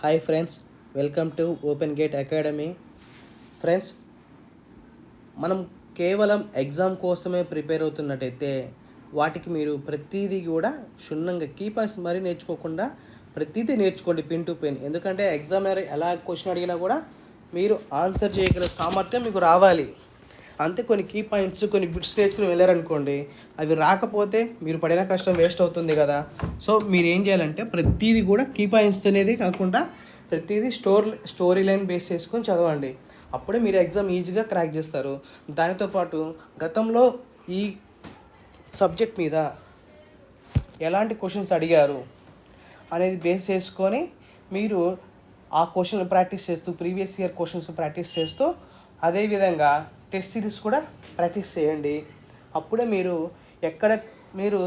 Hi friends welcome to Open Gate Academy friends మనం కేవలం exam కోసమే ప్రిపేర్ అవుతున్నట్టయితే వాటికి మీరు ప్రతిదీ కూడా క్షుణ్ణంగా కీపర్స్ మరీ నేర్చుకోకుండా ప్రతిదీ నేర్చుకోండి పిన్ టు పిన్ ఎందుకంటే ఎగ్జామ్ ఎలా క్వశ్చన్ అడిగినా కూడా మీరు ఆన్సర్ చేయగల సామర్థ్యం మీకు రావాలి. అంతే కొన్ని కీ పాయింట్స్ కొన్ని బిట్స్ నేర్చుకుని వెళ్ళారనుకోండి అవి రాకపోతే మీరు పడిన కష్టం వేస్ట్ అవుతుంది కదా. సో మీరు ఏం చేయాలంటే ప్రతిదీ కూడా కీ పాయింట్స్ అనేది కాకుండా ప్రతిదీ స్టోర్ స్టోరీ లైన్ బేస్ చేసుకొని చదవండి. అప్పుడే మీరు ఎగ్జామ్ ఈజీగా క్రాక్ చేస్తారు. దానితో పాటు గతంలో ఈ సబ్జెక్ట్ మీద ఎలాంటి క్వశ్చన్స్ అడిగారు అనేది బేస్ చేసుకొని మీరు ఆ క్వశ్చన్ ప్రాక్టీస్ చేస్తూ ప్రీవియస్ ఇయర్ క్వశ్చన్స్ ప్రాక్టీస్ చేస్తూ అదేవిధంగా టెస్ట్ సిరీస్ కూడా ప్రాక్టీస్ చేయండి. అప్పుడే మీరు ఎక్కడ మీరు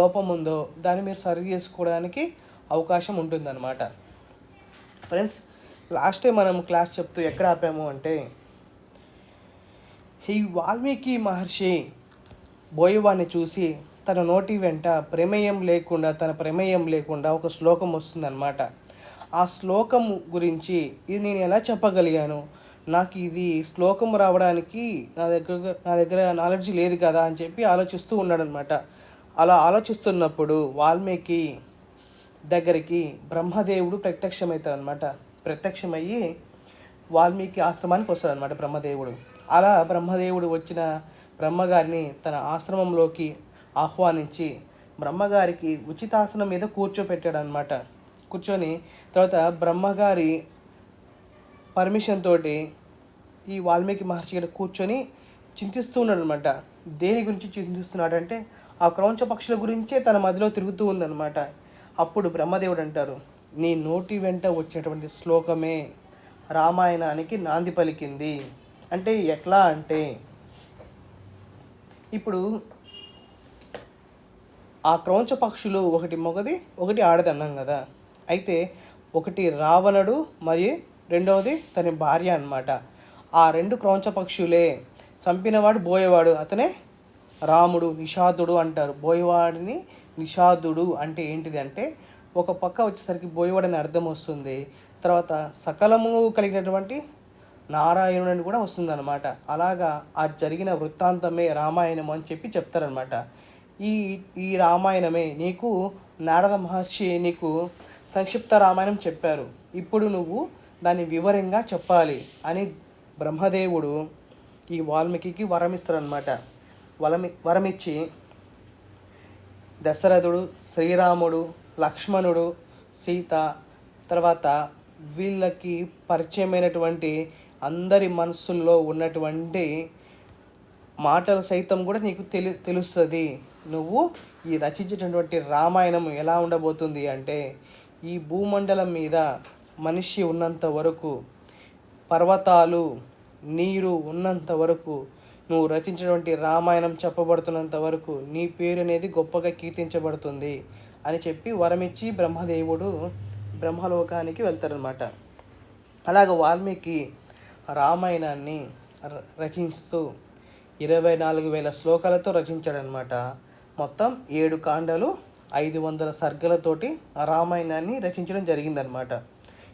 లోపం ఉందో దాన్ని మీరు సరి చేసుకోవడానికి అవకాశం ఉంటుందన్నమాట. ఫ్రెండ్స్ లాస్ట్ టైం మనం క్లాస్ చెప్తూ ఎక్కడ ఆపాము అంటే ఈ వాల్మీకి మహర్షి బోయవాన్ని చూసి తన నోటి వెంట ప్రమేయం లేకుండా తన ప్రమేయం లేకుండా ఒక శ్లోకం వస్తుందన్నమాట. ఆ శ్లోకం గురించి ఇది నేను ఎలా చెప్పగలిగాను? నాకు ఇది శ్లోకం రావడానికి నా దగ్గర నా దగ్గర నాలెడ్జ్ లేదు కదా అని చెప్పి ఆలోచిస్తూ ఉన్నాడనమాట. అలా ఆలోచిస్తున్నప్పుడు వాల్మీకి దగ్గరికి బ్రహ్మదేవుడు ప్రత్యక్షమవుతాడు అనమాట ప్రత్యక్షమయ్యి వాల్మీకి ఆశ్రమానికి వస్తాడనమాట బ్రహ్మదేవుడు. అలా బ్రహ్మదేవుడు వచ్చిన బ్రహ్మగారిని తన ఆశ్రమంలోకి ఆహ్వానించి బ్రహ్మగారికి ఉచితాసనం మీద కూర్చోపెట్టాడనమాట. కూర్చొని తర్వాత బ్రహ్మగారి పర్మిషన్ తోటి ఈ వాల్మీకి మహర్షి గారు కూర్చొని చింతిస్తూ ఉన్నాడు అనమాట దేని గురించి చింతిస్తున్నాడంటే ఆ క్రౌంచ పక్షుల గురించే తన మదిలో తిరుగుతూ ఉందన్నమాట. అప్పుడు బ్రహ్మదేవుడు అంటారు నీ నోటి వెంట వచ్చేటువంటి శ్లోకమే రామాయణానికి నాంది పలికింది. అంటే ఎట్లా అంటే ఇప్పుడు ఆ క్రౌంచ పక్షులు ఒకటి మొగది ఒకటి ఆడది అన్నాం కదా. అయితే ఒకటి రావణుడు మరియు రెండవది తన భార్య అనమాట ఆ రెండు క్రౌంచ పక్షులే చంపినవాడు బోయేవాడు అతనే రాముడు నిషాదుడు అంటారు. బోయవాడిని నిషాదుడు అంటే ఏంటిది అంటే ఒక పక్క వచ్చేసరికి బోయవాడు అని అర్థం వస్తుంది తర్వాత సకలము కలిగినటువంటి నారాయణుడు అని కూడా వస్తుంది అనమాట అలాగా ఆ జరిగిన వృత్తాంతమే రామాయణం అని చెప్పి చెప్తారనమాట ఈ ఈ రామాయణమే నీకు నారద మహర్షి నీకు సంక్షిప్త రామాయణం చెప్పారు. ఇప్పుడు నువ్వు దాన్ని వివరంగా చెప్పాలి అని బ్రహ్మదేవుడు ఈ వాల్మీకి వరమిస్తారనమాట వరమి వరమిచ్చి దశరథుడు శ్రీరాముడు లక్ష్మణుడు సీత తర్వాత వీళ్ళకి పరిచయమైనటువంటి అందరి మనసుల్లో ఉన్నటువంటి మాటలు సైతం కూడా నీకు తెలు తెలుస్తుంది. నువ్వు ఈ రచించేటటువంటి రామాయణం ఎలా ఉండబోతుంది అంటే ఈ భూమండలం మీద మనిషి ఉన్నంత వరకు పర్వతాలు నీరు ఉన్నంత వరకు నువ్వు రచించినటువంటి రామాయణం చెప్పబడుతున్నంత వరకు నీ పేరు అనేది గొప్పగా కీర్తించబడుతుంది అని చెప్పి వరమిచ్చి బ్రహ్మదేవుడు బ్రహ్మలోకానికి వెళ్తారనమాట అలాగ వాల్మీకి రామాయణాన్ని ర- రచిస్తూ ఇరవై నాలుగు వేల శ్లోకాలతో రచించాడనమాట మొత్తం ఏడు కాండలు ఐదు వందల సర్గలతోటి ఆ రామాయణాన్ని రచించడం జరిగిందనమాట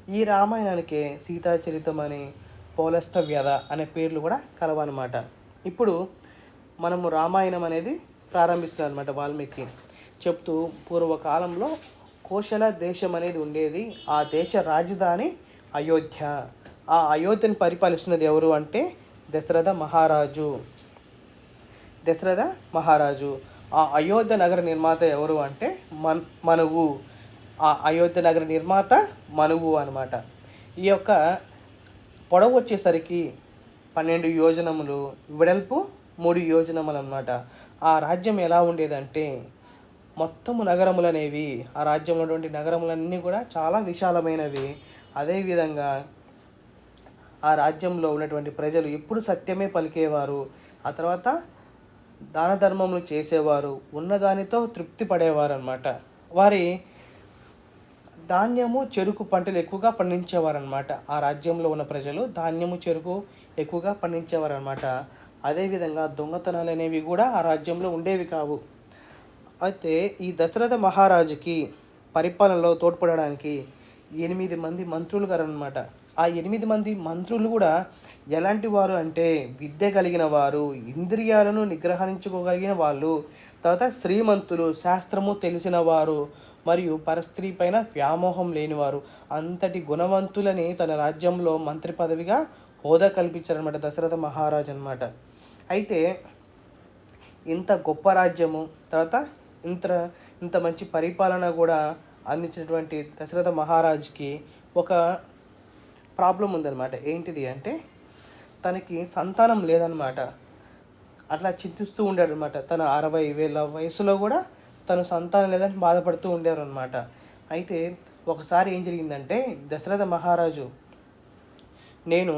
ఈ రామాయణానికే సీతాచరితం అని పౌలస్థ వ్యధ అనే పేర్లు కూడా కలవన్నమాట. ఇప్పుడు మనము రామాయణం అనేది ప్రారంభిస్తున్నాం అనమాట వాల్మీకి. చెప్తూ పూర్వకాలంలో కోశల దేశం అనేది ఉండేది. ఆ దేశ రాజధాని అయోధ్య. ఆ అయోధ్యను పరిపాలిస్తున్నది ఎవరు అంటే దశరథ మహారాజు. దశరథ మహారాజు. ఆ అయోధ్య నగర నిర్మాత ఎవరు అంటే మన్ మనువు. ఆ అయోధ్య నగర నిర్మాత మనువు అనమాట ఈ యొక్క పొడవు వచ్చేసరికి పన్నెండు యోజనములు వెడల్పు మూడు యోజనములు అనమాట ఆ రాజ్యం ఎలా ఉండేదంటే మొత్తము నగరములు అనేవి ఆ రాజ్యంలో ఉన్నటువంటి నగరములన్నీ కూడా చాలా విశాలమైనవి. అదేవిధంగా ఆ రాజ్యంలో ఉన్నటువంటి ప్రజలు ఎప్పుడు సత్యమే పలికేవారు. ఆ తర్వాత దాన ధర్మములు చేసేవారు. ఉన్నదానితో తృప్తి పడేవారు అనమాట వారి ధాన్యము చెరుకు పంటలు ఎక్కువగా పండించేవారనమాట ఆ రాజ్యంలో ఉన్న ప్రజలు ధాన్యము చెరుకు ఎక్కువగా పండించేవారనమాట అదేవిధంగా దొంగతనాలు అనేవి కూడా ఆ రాజ్యంలో ఉండేవి కావు. అయితే ఈ దశరథ మహారాజుకి పరిపాలనలో తోడ్పడడానికి ఎనిమిది మంది మంత్రులు గారు అనమాట ఆ ఎనిమిది మంది మంత్రులు కూడా ఎలాంటి వారు అంటే విద్య కలిగిన వారు ఇంద్రియాలను నిగ్రహించుకోగలిగిన వాళ్ళు తర్వాత శ్రీమంతులు శాస్త్రము తెలిసిన వారు మరియు పరస్త్రీ పైన వ్యామోహం లేనివారు. అంతటి గుణవంతులని తన రాజ్యంలో మంత్రి పదవిగా హోదా కల్పించారనమాట దశరథ మహారాజ్ అనమాట అయితే ఇంత గొప్ప రాజ్యము తర్వాత ఇంత ఇంత మంచి పరిపాలన కూడా అందించినటువంటి దశరథ మహారాజ్కి ఒక ప్రాబ్లం ఉందన్నమాట. ఏంటిది అంటే తనకి సంతానం లేదనమాట అట్లా చింతిస్తూ ఉండాడనమాట తన అరవై వేల వయసులో కూడా తను సంతానం లేదని బాధపడుతూ ఉండేవారు అనమాట అయితే ఒకసారి ఏం జరిగిందంటే దశరథ మహారాజు నేను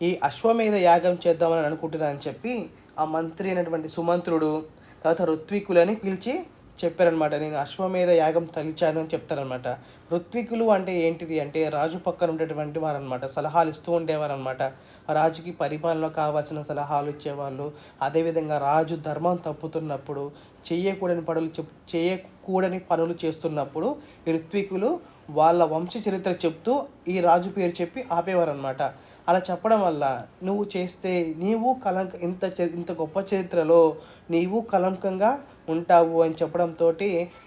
ఈ అశ్వమేధ యాగం చేద్దామని అనుకుంటున్నాను అని చెప్పి ఆ మంత్రి అయినటువంటి సుమంత్రుడు తర్వాత ఋత్వికులని పిలిచి చెప్పారనమాట. నేను అశ్వమేధ యాగం తలిచాను అని చెప్తారనమాట. ఋత్వికులు అంటే ఏంటిది అంటే రాజు పక్కన ఉండేటువంటి వారనమాట. సలహాలు ఇస్తూ ఉండేవారనమాట. రాజుకి పరిపాలనలో కావాల్సిన సలహాలు ఇచ్చేవాళ్ళు. అదేవిధంగా రాజు ధర్మం తప్పుతున్నప్పుడు చేయకూడని పనులు చెప్ చేయకూడని పనులు చేస్తున్నప్పుడు ఋత్వికులు వాళ్ళ వంశ చరిత్ర చెప్తూ ఈ రాజు పేరు చెప్పి ఆపేవారనమాట. అలా చెప్పడం వల్ల నువ్వు చేస్తే నీవు కలంక ఇంత చ- ఇంత గొప్ప చరిత్రలో నీవు కలంకంగా ఉంటావు అని చెప్పడంతో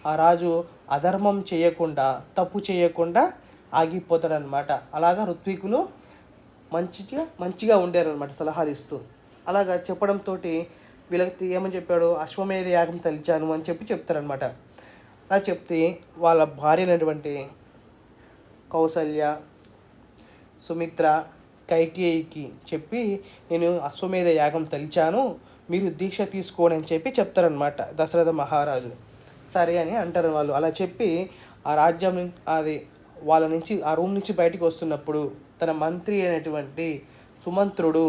ఆ రాజు అధర్మం చేయకుండా తప్పు చేయకుండా ఆగిపోతాడనమాట అలాగా ఋత్వికులు మంచిగా మంచిగా ఉండేరనమాట సలహాలు ఇస్తూ. అలాగా చెప్పడంతో వీళ్ళకి ఏమని చెప్పాడు? అశ్వమేధ యాగం తలిచాను అని చెప్పి చెప్తారనమాట అలా చెప్తే వాళ్ళ భార్యలైనటువంటి కౌసల్య సుమిత్ర కైకేయికి చెప్పి నేను అశ్వమేధ యాగం తలిచాను. మీరు దీక్ష తీసుకోండి అని చెప్పి చెప్తారనమాట దశరథ మహారాజు సరే అని అంటారు వాళ్ళు. అలా చెప్పి ఆ రాజ్యం అది వాళ్ళ నుంచి ఆ రూమ్ నుంచి బయటికి వస్తున్నప్పుడు తన మంత్రి అయినటువంటి సుమంత్రుడు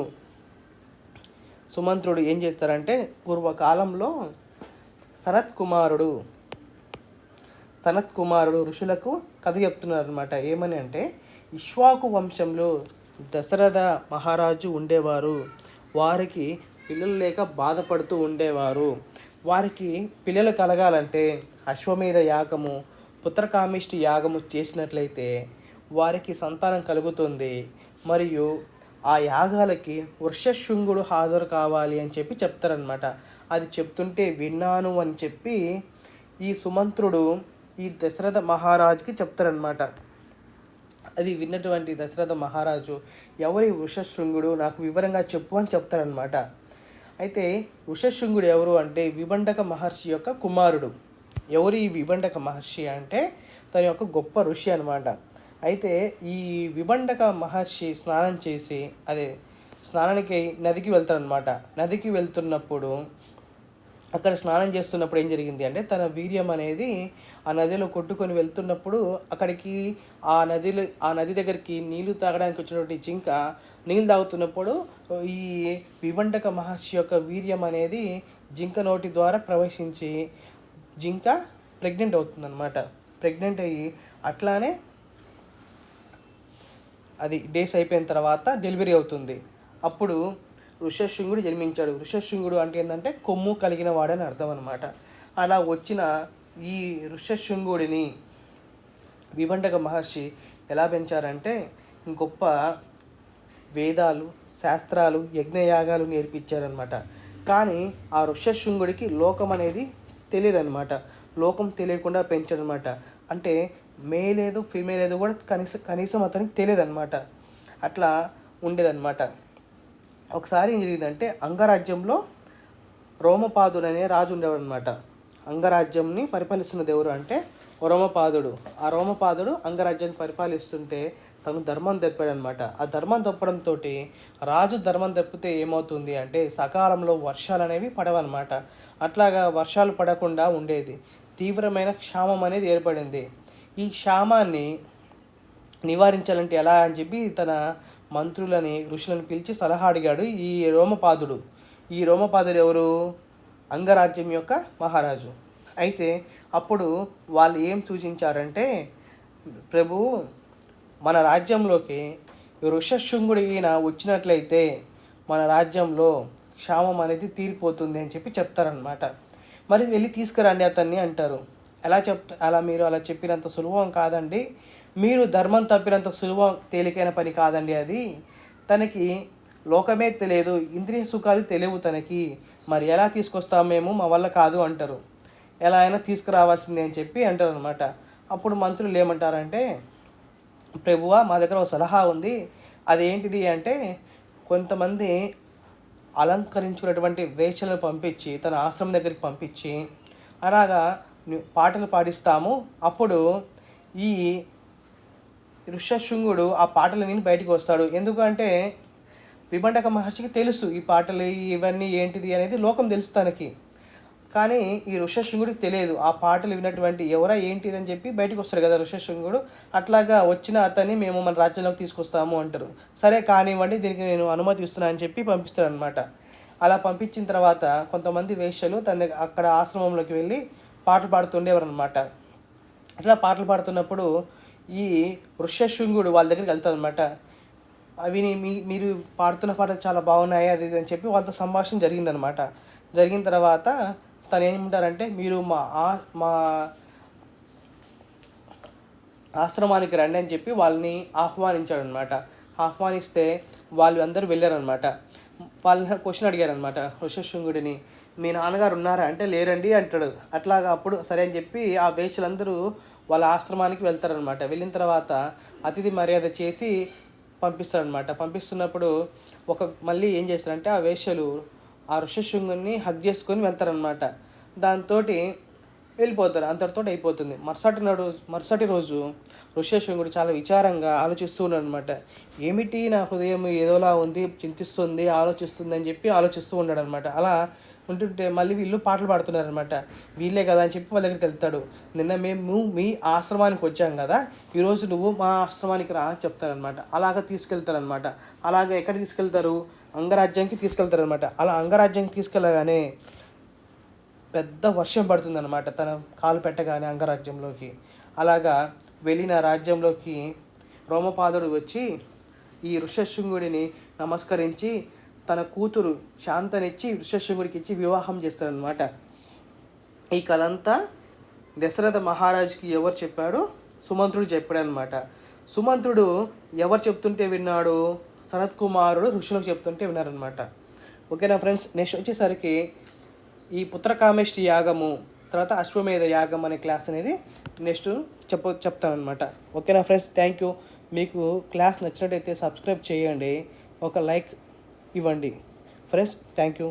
సుమంత్రుడు ఏం చేస్తారంటే పూర్వకాలంలో సనత్ కుమారుడు సనత్ కుమారుడు ఋషులకు కథ చెప్తున్నారు అనమాట ఏమని అంటే ఇష్వాకు వంశంలో దశరథ మహారాజు ఉండేవారు. వారికి పిల్లలు లేక బాధపడుతూ ఉండేవారు. వారికి పిల్లలు కలగాలంటే అశ్వమేధ యాగము పుత్రకామిష్టి యాగము చేసినట్లయితే వారికి సంతానం కలుగుతుంది. మరియు ఆ యాగాలకి వృషశృంగుడు హాజరు కావాలి అని చెప్పి చెప్తారనమాట అది చెప్తుంటే విన్నాను అని చెప్పి ఈ సుమంత్రుడు ఈ దశరథ మహారాజుకి చెప్తారనమాట అది విన్నటువంటి దశరథ మహారాజు ఎవరి వృషశృంగుడు? నాకు వివరంగా చెప్పు అని చెప్తారనమాట అయితే ఋషశృంగుడు ఎవరు అంటే విబండక మహర్షి యొక్క కుమారుడు. ఎవరు ఈ విబండక మహర్షి అంటే? తన యొక్క గొప్ప ఋషి అనమాట అయితే ఈ విబండక మహర్షి స్నానం చేసి అదే స్నానానికి నదికి వెళ్తారనమాట నదికి వెళ్తున్నప్పుడు అక్కడ స్నానం చేస్తున్నప్పుడు ఏం జరిగింది అంటే తన వీర్యం అనేది ఆ నదిలో కొట్టుకొని వెళ్తున్నప్పుడు అక్కడికి ఆ నదిలో ఆ నది దగ్గరికి నీళ్ళు తాగడానికి వచ్చినటువంటి జింక నీళ్ళు తాగుతున్నప్పుడు ఈ వివండక మహర్షి యొక్క వీర్యం అనేది జింక నోటి ద్వారా ప్రవేశించి జింక ప్రెగ్నెంట్ అవుతుందన్నమాట. ప్రెగ్నెంట్ అయ్యి అట్లానే అది డేస్ అయిపోయిన తర్వాత డెలివరీ అవుతుంది. అప్పుడు ఋషశృంగుడు జన్మించాడు. ఋషశృంగుడు అంటే ఏంటంటే కొమ్ము కలిగిన వాడని అర్థం అనమాట అలా వచ్చిన ఈ ఋషశృంగుడిని వివండక మహర్షి ఎలా పెంచారంటే గొప్ప వేదాలు శాస్త్రాలు యజ్ఞయాగాలు నేర్పించారనమాట కానీ ఆ ఋషశృంగుడికి లోకం అనేది తెలియదన్నమాట. లోకం తెలియకుండా పెంచాడనమాట అంటే మేల్ ఏదో ఫీమేల్ ఏదో కూడా కనీసం కనీసం అతనికి తెలియదనమాట అట్లా ఉండేదన్నమాట. ఒకసారి ఏం జరిగిందంటే అంగరాజ్యంలో రోమపాదుడు అనే రాజు ఉండేవాడు అనమాట అంగరాజ్యంని పరిపాలిస్తున్నది ఎవరు అంటే రోమపాదుడు. ఆ రోమపాదుడు అంగరాజ్యాన్ని పరిపాలిస్తుంటే తను ధర్మం తప్పాడనమాట ఆ ధర్మం తప్పడంతో రాజు ధర్మం తప్పితే ఏమవుతుంది అంటే సకాలంలో వర్షాలు అనేవి పడవన్నమాట. అట్లాగా వర్షాలు పడకుండా ఉండేది. తీవ్రమైన క్షామం అనేది ఏర్పడింది. ఈ క్షామాన్ని నివారించాలంటే ఎలా అని చెప్పి తన మంత్రులని ఋషులను పిలిచి సలహా అడిగాడు ఈ రోమపాదుడు. ఈ రోమపాదుడు ఎవరు? అంగరాజ్యం యొక్క మహారాజు. అయితే అప్పుడు వాళ్ళు ఏం సూచించారంటే ప్రభు మన రాజ్యంలోకి ఋషశృంగుడు ఈయన వచ్చినట్లయితే మన రాజ్యంలో క్షామం అనేది తీరిపోతుంది అని చెప్పి చెప్తారనమాట మరి వెళ్ళి తీసుకురండి అతన్ని అంటారు. ఎలా చెప్తా అలా మీరు అలా చెప్పినంత సులభం కాదండి. మీరు ధర్మం తప్పినంత సులభం తేలికైన పని కాదండి అది. తనకి లోకమే తెలియదు ఇంద్రియ సుఖాలు తెలియవు తనకి. మరి ఎలా తీసుకొస్తాం మేము? మా వల్ల కాదు అంటారు. ఎలా అయినా తీసుకురావాల్సిందే అని చెప్పి అంటారు అనమాట అప్పుడు మంత్రులు ఏమంటారంటే ప్రభువా మా దగ్గర ఒక సలహా ఉంది. అదేంటిది అంటే కొంతమంది అలంకరించుకున్నటువంటి వేషలను పంపించి తన ఆశ్రమం దగ్గరికి పంపించి అలాగా పాటలు పాడిస్తాము. అప్పుడు ఈ ఋషశృంగుడు ఆ పాటలు విని బయటికి వస్తాడు. ఎందుకంటే విభండక మహర్షికి తెలుసు ఈ పాటలు ఇవన్నీ ఏంటిది అనేది లోకం తెలుసు తనకి. కానీ ఈ ఋషశృంగుడికి తెలియదు. ఆ పాటలు విన్నటువంటి ఎవరా ఏంటిది అని చెప్పి బయటకు వస్తాడు కదా ఋషశృంగుడు. అట్లాగా వచ్చిన అతన్ని మేము మన రాజ్యంలోకి తీసుకొస్తాము అంటారు. సరే కానివ్వండి దీనికి నేను అనుమతి ఇస్తున్నాను అని చెప్పి పంపిస్తాడు అనమాట అలా పంపించిన తర్వాత కొంతమంది వేష్యలు తన అక్కడ ఆశ్రమంలోకి వెళ్ళి పాటలు పాడుతుండేవారు అనమాట అట్లా పాటలు పాడుతున్నప్పుడు ఈ వృషశృంగుడు వాళ్ళ దగ్గరికి వెళ్తాడు అనమాట అవి మీ మీరు పాడుతున్న పాటలు చాలా బాగున్నాయి అది అని చెప్పి వాళ్ళతో సంభాషణ జరిగిందనమాట జరిగిన తర్వాత తను ఏమంటారంటే మీరు మా ఆ- మా ఆశ్రమానికి రండి అని చెప్పి వాళ్ళని ఆహ్వానించాడు అనమాట ఆహ్వానిస్తే వాళ్ళు అందరూ వెళ్ళారనమాట వాళ్ళని క్వశ్చన్ అడిగారనమాట ఋషశృంగుడిని మీ నాన్నగారు ఉన్నారా అంటే లేరండి అంటాడు. అట్లాగా అప్పుడు సరే అని చెప్పి ఆ వేషలందరూ వాళ్ళ ఆశ్రమానికి వెళ్తారనమాట వెళ్ళిన తర్వాత అతిథి మర్యాద చేసి పంపిస్తారనమాట పంపిస్తున్నప్పుడు ఒక మళ్ళీ ఏం చేస్తారంటే ఆ వేషలు ఆ ఋషశృంగుని హక్ చేసుకొని వెళ్తారనమాట దాంతో వెళ్ళిపోతారు. అంతటితో అయిపోతుంది. మరుసటి నాడు మరుసటి రోజు ఋషశృంగుడు చాలా విచారంగా ఆలోచిస్తూ ఉన్నాడనమాట ఏమిటి నా హృదయం ఏదోలా ఉంది చింతిస్తుంది ఆలోచిస్తుంది అని చెప్పి ఆలోచిస్తూ ఉన్నాడనమాట అలా ఉంటుంటే మళ్ళీ వీళ్ళు పాటలు పాడుతున్నారనమాట వీళ్ళే కదా అని చెప్పి వాళ్ళ దగ్గరికి వెళ్తాడు. నిన్న మేము మీ ఆశ్రమానికి వచ్చాం కదా ఈరోజు నువ్వు మా ఆశ్రమానికి రా అని చెప్తారనమాట అలాగ తీసుకెళ్తారనమాట అలాగ ఎక్కడ తీసుకెళ్తారు? అంగరాజ్యానికి తీసుకెళ్తారనమాట అలా అంగరాజ్యానికి తీసుకెళ్ళగానే పెద్ద వర్షం పడుతుందన్నమాట తన కాలు పెట్టగానే అంగరాజ్యంలోకి. అలాగా వెళ్ళిన రాజ్యంలోకి రోమపాదుడు వచ్చి ఈ ఋషశృంగుడిని నమస్కరించి తన కూతురు శాంతనిచ్చి వృషశృంగుడికి ఇచ్చి వివాహం చేస్తాడనమాట ఈ కథ అంతా దశరథ మహారాజుకి ఎవరు చెప్పాడు సుమంత్రుడు చెప్పాడనమాట సుమంత్రుడు ఎవరు చెప్తుంటే విన్నాడు సనత్ కుమారుడు ఋషులకు చెప్తుంటే విన్నారనమాట ఓకేనా ఫ్రెండ్స్? నెక్స్ట్ వచ్చేసరికి ఈ పుత్రకామేష్టి యాగము తర్వాత అశ్వమేధ యాగం అనే క్లాస్ అనేది నెక్స్ట్ చెప్ప చెప్తానమాట ఓకేనా ఫ్రెండ్స్? Thank you. మీకు క్లాస్ నచ్చినట్టయితే సబ్స్క్రైబ్ చేయండి. ఒక లైక్ ఇవ్వండి. Friends thank you